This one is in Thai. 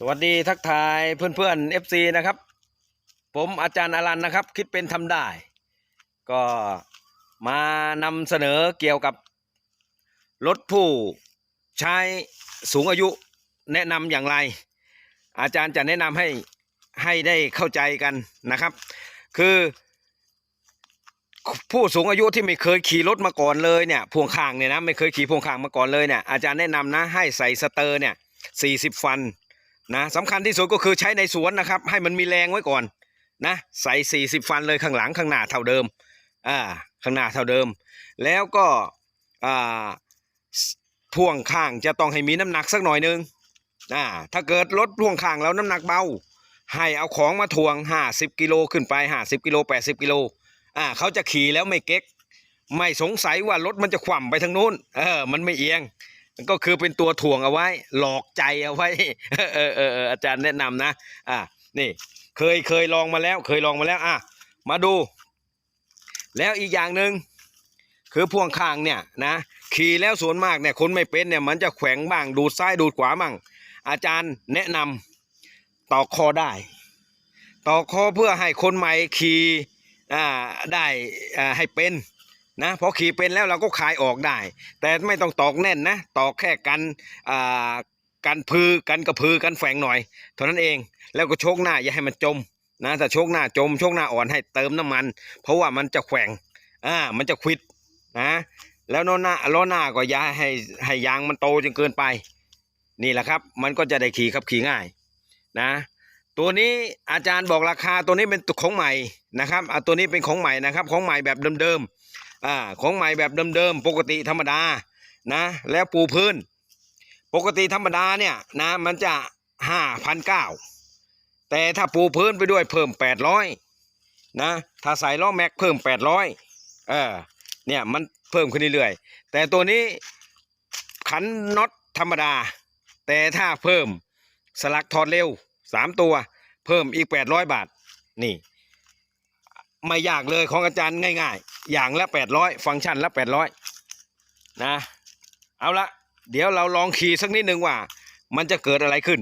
สวัสดีทักทายเพื่อนๆ FC นะครับ ผมอาจารย์อรันนะครับ คิดเป็นทำได้ ก็มานำเสนอเกี่ยวกับรถผู้ใช้สูงอายุแนะนำอย่างไร อาจารย์จะแนะนำให้ให้ได้เข้าใจกันนะครับ คือ ผู้สูงอายุที่ไม่เคยขี่รถมาก่อนเลยเนี่ยพวงข้างเนี่ยนะไม่เคยขี่พวงข้างมาก่อนเลยเนี่ยอาจารย์แนะนำนะให้ใส่สเตอร์เนี่ยสี่สิบฟัน นะสำคัญที่สุดก็คือใช้ในสวนนะครับ ให้มันมีแรงไว้ก่อนนะใส่สี่สิบฟันเลยข้างหลังข้างหน้าเท่าเดิมอ่าข้างหน้าเท่าเดิม แล้วก็อ่าพ่วงข้างจะต้องให้มีน้ำหนักสักหน่อยนึงอ่าถ้าเกิดรถพ่วงข้างแล้วน้ำหนักเบา ให้เอาของมาถ่วงห้าสิบกิโลขึ้นไปห้าสิบกิโลแปดสิบกิโลอ่าเขาจะขี่แล้วไม่เก๊ก ไม่สงสัยว่ารถมันจะคว่ำไปทางนู้นเออมันไม่เอียง ก็คือเป็นตัวถ่วงเอาไว้ หลอกใจเอาไว้เออเอออาจารย์แนะนำนะ อ่านี่เคยเคยลองมาแล้ว เคยลองมาแล้ว อะมาดู แล้วอีกอย่างหนึ่งคือพ่วงข้างเนี่ยนะขี่แล้วส่วนมากเนี่ยคนไม่เป็นเนี่ยมันจะแขวงบ้างดูดซ้ายดูดขวามั่งอาจารย์แนะนำต่อคอได้ต่อคอเพื่อให้คนใหม่ขี่อ่าได้อ่าให้เป็น นะพอขี่เป็นแล้วเราก็คลายออกได้ แต่ไม่ต้องตอกแน่นนะตอกแค่กันอ่ากันพือกันกระพือกันแฝงหน่อยเท่านั้นเองแล้วก็โชคหน้าอย่าให้มันจมนะถ้าโชคหน้าจมโชคหน้าอ่อนให้เติมน้ำมัน เพราะว่ามันจะแขวงอ่ามันจะควิดนะแล้วล้อหน้าล้อหน้าก็อย่าให้ให้ยางมันโตจนเกินไป นี่แหละครับ มันก็จะได้ขี่ขับขี่ง่ายนะ ตัวนี้อาจารย์บอกราคาตัวนี้เป็นของใหม่นะครับอะตัวนี้เป็นของใหม่นะครับ ของใหม่แบบเดิมๆ อ่าของใหม่แบบเดิมๆปกติธรรมดานะแล้วปูพื้น ปกติธรรมดาเนี่ยนะมันจะห้าพันเก้าแต่ถ้าปูพื้นไปด้วยเพิ่มแปดร้อยนะถ้าใส่ล้อแม็กเพิ่มแปดร้อยเออเนี่ยมันเพิ่มขึ้นเรื่อยๆแต่ตัวนี้ขันน็อตธรรมดา แต่ถ้าเพิ่มสลักถอดเร็วสามตัว เพิ่มอีกแปดร้อยบาทนี่ ไม่ยากเลยของอาจารย์ง่าย ๆ อย่างละแปดร้อยฟังก์ชันละแปดร้อยนะ เอาละเดี๋ยวเราลองขี่สักนิดหนึ่งว่า มันจะเกิดอะไรขึ้น